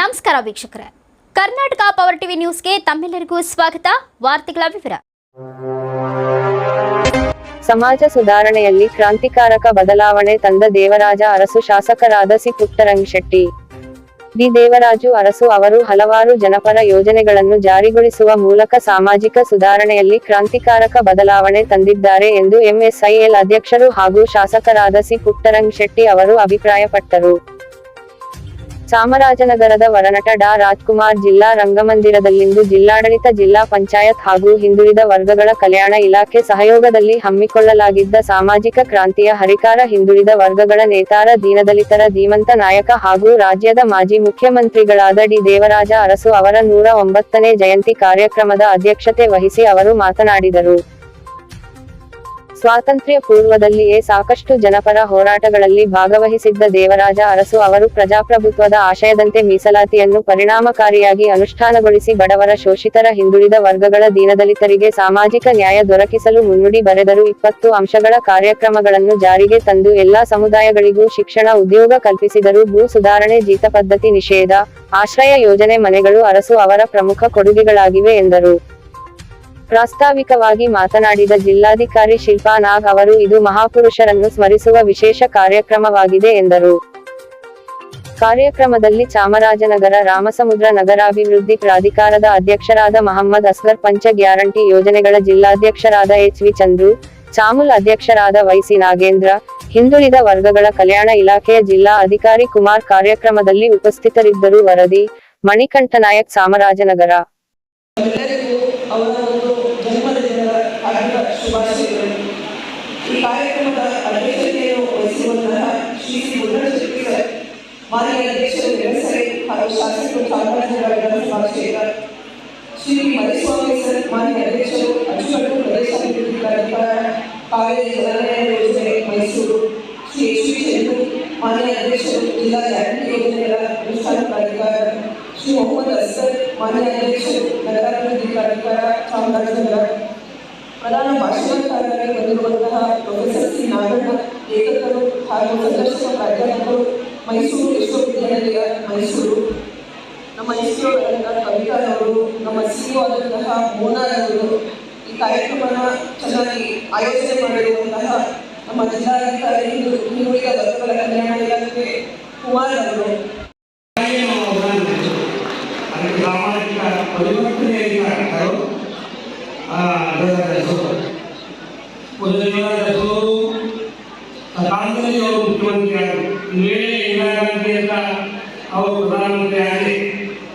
ನಮಸ್ಕಾರ ವೀಕ್ಷಕರೇ. Karnataka power TV ನ್ಯೂಸ್ಗೆ ತಮ್ಮೆಲ್ಲರಿಗೂ ಸ್ವಾಗತ. ವಾರ್ತೆಗಳ ವಿವರ. ಸಮಾಜ ಸುಧಾರಣೆಯಲ್ಲಿ ಕ್ರಾಂತಿಕಾರಕ ಬದಲಾವಣೆ ತಂದ ದೇವರಾಜ ಅರಸು ಶಾಸಕರಾದ ಸಿ ಪುಟ್ಟರಂಗ್ ಶೆಟ್ಟಿ ಡಿ ದೇವರಾಜು ಅರಸು ಅವರು ಹಲವಾರು ಜನಪರ ಯೋಜನೆಗಳನ್ನು ಜಾರಿಗೊಳಿಸುವ ಮೂಲಕ ಸಾಮಾಜಿಕ ಸುಧಾರಣೆಯಲ್ಲಿ ಕ್ರಾಂತಿಕಾರಕ ಬದಲಾವಣೆ ತಂದಿದ್ದಾರೆ ಎಂದು ಎಂಎಸ್ಐಎಲ್ ಅಧ್ಯಕ್ಷರು ಹಾಗೂ ಶಾಸಕರಾದ ಸಿ ಪುಟ್ಟರಂಗ್ ಶೆಟ್ಟಿ ಅವರು ಅಭಿಪ್ರಾಯಪಟ್ಟರು. ಚಾಮರಾಜನಗರದ ವರನಟ ಡಾ. ರಾಜ್ಕುಮಾರ್ ಜಿಲ್ಲಾ ರಂಗಮಂದಿರದಲ್ಲಿಂದು ಜಿಲ್ಲಾಡಳಿತ, ಜಿಲ್ಲಾ ಪಂಚಾಯತ್ ಹಾಗೂ ಹಿಂದುಳಿದ ವರ್ಗಗಳ ಕಲ್ಯಾಣ ಇಲಾಖೆ ಸಹಯೋಗದಲ್ಲಿ ಹಮ್ಮಿಕೊಳ್ಳಲಾಗಿದ್ದ ಸಾಮಾಜಿಕ ಕ್ರಾಂತಿಯ ಹರಿಕಾರ ಹಿಂದುಳಿದ ವರ್ಗಗಳ ನೇತಾರ ದೀನದಲಿತರ ಧೀಮಂತ ನಾಯಕ ಹಾಗೂ ರಾಜ್ಯದ ಮಾಜಿ ಮುಖ್ಯಮಂತ್ರಿಗಳಾದ ಡಿ. ದೇವರಾಜ ಅರಸು ಅವರ ನೂರ ಒಂಬತ್ತನೇ ಜಯಂತಿ ಕಾರ್ಯಕ್ರಮದ ಅಧ್ಯಕ್ಷತೆ ವಹಿಸಿ ಅವರು ಮಾತನಾಡಿದರು. ಸ್ವಾತಂತ್ರ್ಯ ಪೂರ್ವದಲ್ಲಿಯೇ ಸಾಕಷ್ಟು ಜನಪರ ಹೋರಾಟಗಳಲ್ಲಿ ಭಾಗವಹಿಸಿದ್ದ ದೇವರಾಜ ಅರಸು ಅವರು ಪ್ರಜಾಪ್ರಭುತ್ವದ ಆಶಯದಂತೆ ಮೀಸಲಾತಿಯನ್ನು ಪರಿಣಾಮಕಾರಿಯಾಗಿ ಅನುಷ್ಠಾನಗೊಳಿಸಿ ಬಡವರ ಶೋಷಿತರ ಹಿಂದುಳಿದ ವರ್ಗಗಳ ದೀನದಲಿತರಿಗೆ ಸಾಮಾಜಿಕ ನ್ಯಾಯ ದೊರಕಿಸಲು ಮುನ್ನುಡಿ ಬರೆದರು ಇಪ್ಪತ್ತು ಅಂಶಗಳ ಕಾರ್ಯಕ್ರಮಗಳನ್ನು ಜಾರಿಗೆ ತಂದು ಎಲ್ಲಾ ಸಮುದಾಯಗಳಿಗೂ ಶಿಕ್ಷಣ, ಉದ್ಯೋಗ ಕಲ್ಪಿಸಿದರು ಭೂ ಸುಧಾರಣೆ ಜೀತ ಪದ್ಧತಿ ನಿಷೇಧ, ಆಶ್ರಯ ಯೋಜನೆ ಮನೆಗಳು ಅರಸು ಅವರ ಪ್ರಮುಖ ಕೊಡುಗೆಗಳಾಗಿವೆ ಎಂದರು. ಪ್ರಾಸ್ತಾವಿಕವಾಗಿ ಮಾತನಾಡಿದ ಜಿಲ್ಲಾಧಿಕಾರಿ ಶಿಲ್ಪಾ ನಾಗ್ ಅವರು, ಇದು ಮಹಾಪುರುಷರನ್ನು ಸ್ಮರಿಸುವ ವಿಶೇಷ ಕಾರ್ಯಕ್ರಮವಾಗಿದೆ ಎಂದರು. ಕಾರ್ಯಕ್ರಮದಲ್ಲಿ ಚಾಮರಾಜನಗರ, ರಾಮಸಮುದ್ರ ನಗರಾಭಿವೃದ್ಧಿ ಪ್ರಾಧಿಕಾರದ ಅಧ್ಯಕ್ಷರಾದ ಮಹಮ್ಮದ್ ಅಸ್ಗರ್, ಪಂಚ ಗ್ಯಾರಂಟಿ ಯೋಜನೆಗಳ ಜಿಲ್ಲಾಧ್ಯಕ್ಷರಾದ ಎಚ್ ವಿ ಚಂದ್ರು, ಚಾಮುಲ್ ಅಧ್ಯಕ್ಷರಾದ ವೈಸಿ ನಾಗೇಂದ್ರ, ಹಿಂದುಳಿದ ವರ್ಗಗಳ ಕಲ್ಯಾಣ ಇಲಾಖೆಯ ಜಿಲ್ಲಾ ಅಧಿಕಾರಿ ಕುಮಾರ್ ಕಾರ್ಯಕ್ರಮದಲ್ಲಿ ಉಪಸ್ಥಿತರಿದ್ದರು ವರದಿ ಮಣಿಕಂಠನಾಯಕ್ ಚಾಮರಾಜನಗರ. ಶುಭಾಶಯಗಳು ಈ ಕಾರ್ಯಕ್ರಮದ ಅಧ್ಯಕ್ಷತೆಯನ್ನು ವಹಿಸುವಂತಹ ಶ್ರೀ ಶೆಟ್ಟಿ ಸರ್ ಮಾನ್ಯ ಅಧ್ಯಕ್ಷರು ವ್ಯವಸಾಯ ಹಾಗೂ ಶಾಸಕರು ಚಾಮರಾಜನಗರ ವಿಧಾನಸಭಾ ಕ್ಷೇತ್ರ ಶ್ರೀ ಮರಿಸ್ವಾಮಿ ಸರ್ ಮಾನ್ಯ ಅಧ್ಯಕ್ಷರು ಅಚ್ಚುಕಟ್ಟು ಪ್ರದೇಶಾಭಿವೃದ್ಧಿ ಪ್ರಾಧಿಕಾರ ಕಾವೇರಿ ಜಲನಯನ ಯೋಜನೆ ಮೈಸೂರು ಶ್ರೀ ಎಚ್ ವಿ ಚಂದ್ರು ಮಾನ್ಯ ಅಧ್ಯಕ್ಷರು ಜಿಲ್ಲಾ ಗ್ಯಾರಂಟಿ ಯೋಜನೆಗಳ ಅನುಷ್ಠಾನ ಪ್ರಾಧಿಕಾರ ಶ್ರೀ ಮೊಹಮ್ಮದ್ ಅಸ್ಗರ್ ಮಾನ್ಯ ಅಧ್ಯಕ್ಷರು ನಗರಾಭಿವೃದ್ಧಿ ಪ್ರಾಧಿಕಾರ ಚಾಮರಾಜನಗರ ಪ್ರಧಾನ ಭಾಷಣಕಾರರಾಗಿ ಬಂದಿರುವಂತಹ ಪ್ರೊಫೆಸರ್ ಸಿ ನಾಗಣ್ಣ ಲೇಖಕರು ಹಾಗೂ ಸಂದರ್ಶಕ ಪ್ರಾಧ್ಯಾಪಕರು ಮೈಸೂರು ವಿಶ್ವವಿದ್ಯಾನಿಲಯ, ಮೈಸೂರು. ನಮ್ಮ ಎಸ್ ಕವಿತಾರವರು ನಮ್ಮ ಸಿ ಆದಂತಹ ಮೋನಾರವರು ಈ ಕಾರ್ಯಕ್ರಮನ ಚೆನ್ನಾಗಿ ಆಯೋಜನೆ ಮಾಡಿರುವಂತಹ ನಮ್ಮ ಜಿಲ್ಲಾಧಿಕಾರಿ ಹಿಂದು- ಹಿಂದುಳಿದ ವರ್ಗಗಳ ಕಲ್ಯಾಣ ಇಲಾಖೆ ಕುಮಾರ್ ಅವರು. ಸಾಮಾಜಿಕ ದೇವರಾಜರು ಒಂದು ದೇವರಾಜರು ಕಾಂಗ್ರೆಸ್ ಅವರು ಮುಖ್ಯಮಂತ್ರಿ ಆದರು. ವೇಳೆ ಇಂದಿರಾ ಗಾಂಧಿ ಅಂತ ಅವರು ಪ್ರಧಾನಮಂತ್ರಿ ಆಗಿ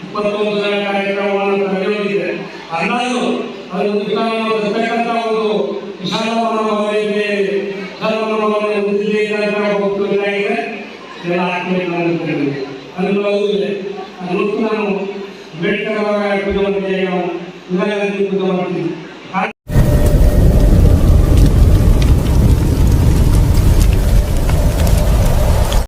ಇಪ್ಪತ್ತೊಂದು ಕಾರ್ಯಕ್ರಮವನ್ನು ಕರೆದೊಯ್ದಿದ್ದಾರೆ ಅಂದಾಜು ಅದು ಇರ್ತಕ್ಕಂಥ ಒಂದು ವಿಶಾಲ ಮನೋಭಾವನೆಗೆ ವಿಶಾಲ ಮನೋಭಾವನೆ ಎಲ್ಲ ಅನ್ನುತ್ತೇವೆ ಅನ್ನುವುದು ಇದೆ. ಅದನ್ನು ನಾನು ಪೂಜೆ ಮಾಡ್ತೀವಿ ನಾವು ಇಂದಿರಾ